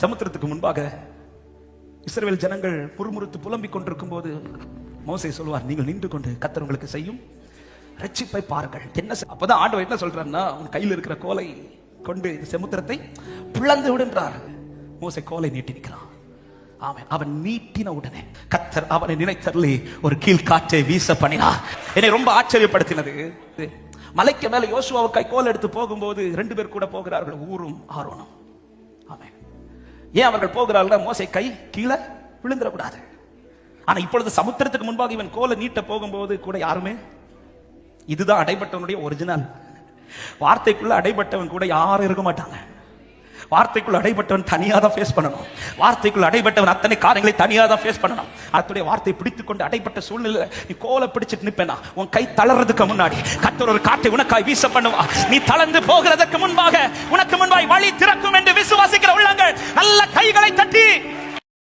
சமுத்திரத்துக்கு முன்பாக இஸ்ரேல் ஜனங்கள் முறுமுறுத்து புலம்பிக் கொண்டிருக்கும் போது மோசை சொல்வார் நீங்கள் நின்று கொண்டு கத்தர் உங்களுக்கு செய்யும். ரட்சிப்பை பாருங்கள். என்ன அப்பதான் ஆண்டவர் என்ன சொல்றாருன்னா உன் கையில் இருக்கிற கோலை கொண்டு இந்த சமுத்திரத்தை பிளந்து விடுன்றார். மோசை கோலை நீட்டி நிற்கிறான். அவன் அவன் நீட்டின உடனே கத்தர் அவனை நினைத்தருளி ஒரு கீழ் காற்றை வீச பண்ணினார். என்னை ரொம்ப ஆச்சரியப்படுத்தினது. மலைக்கு மேல யோசுவாவை கை கோல் எடுத்து போகும்போது ரெண்டு பேர் கூட போகிறார்கள் ஊரும் ஆரோனும். ஆமென். ஏன் அவர்கள் போகிறார்கள் மோசை கை கீழே விழுந்துடக்கூடாது. ஆனா இப்பொழுது சமுத்திரத்துக்கு முன்பாக இவன் கோலை நீட்ட போகும்போது கூட யாருமே? இதுதான் அடைபட்டவனுடைய ஒரிஜினல் வார்த்தைக்குள்ள அடைபட்டவன் கூட யாரும் இருக்க மாட்டாங்க. வார்த்தைக்குள்ள அடைபட்டவன் தனியாக தான் ஃபேஸ் பண்ணணும். வார்த்தைக்குள்ள அடைபட்டவன் அத்தனை காரியங்களை தனியாக தான் ஃபேஸ் பண்ணணும். அத்துடைய வார்த்தை பிடித்து கொண்டு அடைபட்ட சூழ்நிலை நீ கோலை பிடிச்சிட்டு நிற்பேனா உன் கை தளர்றதுக்கு முன்னாடி. கத்தர் ஒரு காட்டை உனக்காய் வீச பண்ணுவா நீ தளர்ந்து போகிறதற்கு முன்பாக உனக்கு முன்பாய் வழி திறக்கும்